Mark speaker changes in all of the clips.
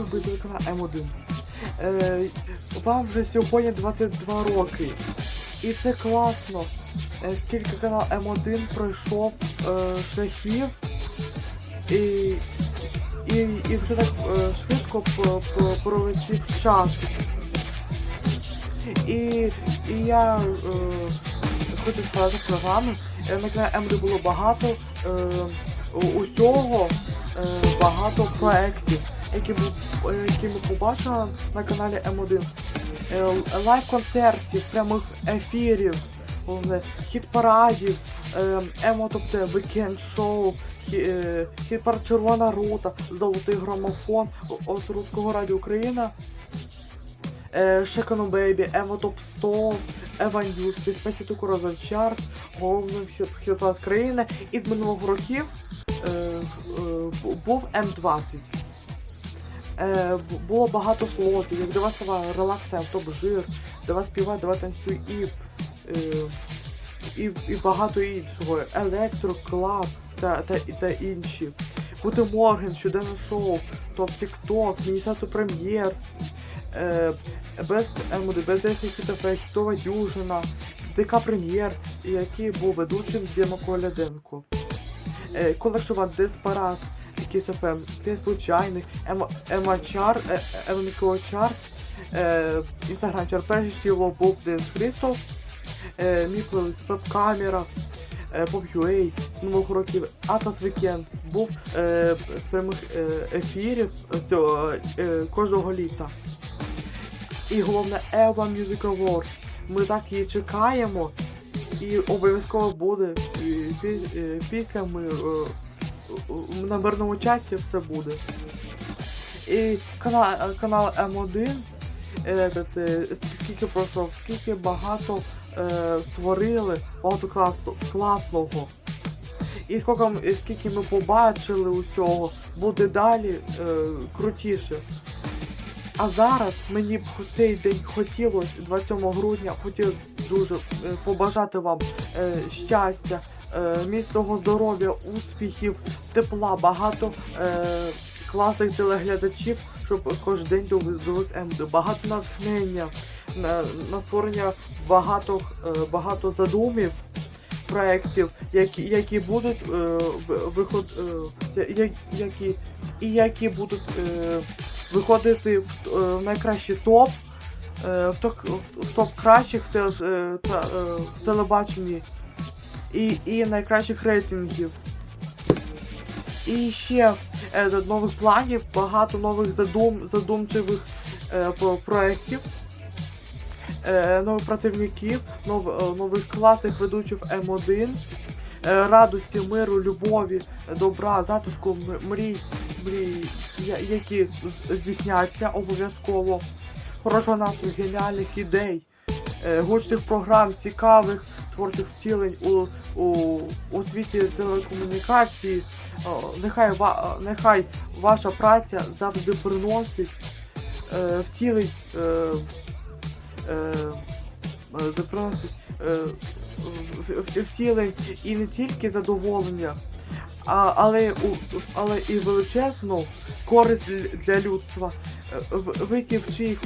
Speaker 1: любий телеканал М1. Е, вам вже сьогодні 22 роки. І це класно. Е, скільки канал М1 пройшов е, шляхів і, і, і вже так е, швидко пролетів час. І, і я е, хочу сказати про вами, е, на каналі М1 було багато е, усього, е, багато проєктів, які, е, які ми побачили на каналі М1. Е, лайв-концертів, прямих ефірів, хіт-парадів, емо, тобто вікенд шоу, е, хіт-парад Червона рута, Золотий грамофон о- от Руського Радіо Україна, е, Шекану Бейбі, Емо Топ 100, Ева Ньюз, Спецію Короза Чарт, головним хіт- країни. І з минулого років е, е, бу- був М20. Е, було багато слотів, як до вас става релакс, топ жир, до вас співай, давай танцюй і, е, і, і багато іншого. Електро, клаб та, та, та інші. Гути Морген, щоденне шоу, топ Тікток, Міністерство прем'єр, е, без МД, без 10 хітова дюжина, ДК прем'єр, який був ведучим Діма Коляденко. Е, колекціонував Деспарат, якийсь ФМ, ти случайний, Емачар, Емікочар, Інстаграм чар перший тіло був Денис Христов, е, мій веб-камера, е, Pop.ua, з нових років Атас Вікенд був е, з прямих е, ефірів е, кожного літа. І головне Eva Music Awards. Ми так її чекаємо. І обов'язково буде. Е, після ми е, на мирному часі все буде. І канал, канал М1, е, этот, е, скільки просто, скільки багато е, створили, багато класно, класного. І скільки, і скільки ми побачили усього, буде далі е, крутіше. А зараз мені б цей день хотілося, 27 грудня, хотів дуже е, побажати вам е, щастя, міцного здоров'я, успіхів, тепла, багато е, класних телеглядачів, щоб кожен день дивились МД, багато натхнення, на, на створення багато, е, багато задумів. Проєктів, які, які будуть е, виход, е, які, і які будуть е, виходити в, е, в найкращий топ, е, в, топ-кращих е, е, в телебаченні і, і найкращих рейтингів. І ще е, нових планів, багато нових задум, задумчивих е, проєктів, е, нових працівників, нов, е, нових класних ведучих М1, е, радості, миру, любові, добра, затишку, мрій, мрій, які здійсняться обов'язково, хорошого настрою, геніальних ідей, е, гучних програм, цікавих творчих втілень у, у, у світі телекомунікації. Нехай, ва- нехай ваша праця завжди приносить е, втілень. Е, е, е, приносить е, втілень і не тільки задоволення, а, але, але і величезну користь для- людства. Е, в- в чиїх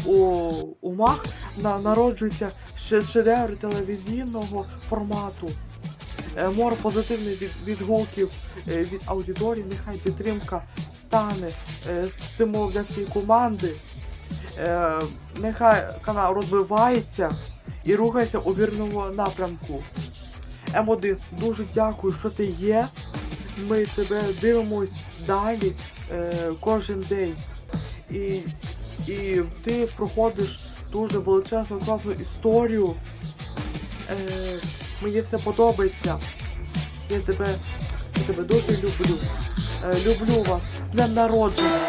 Speaker 1: умах на, ще шедеври телевізійного формату. Е, Море позитивних від, відгуків е, від аудиторії, нехай підтримка стане стимулом для всієї команди. Нехай канал розвивається і рухається у вірному напрямку. М1, дуже дякую, що ти є. Ми тебе дивимось далі е, кожен день. І, і ти проходиш дуже величезну класну історію. Е, мені все подобається. Я тебе, я тебе дуже люблю. Е, люблю вас. З Днем народження.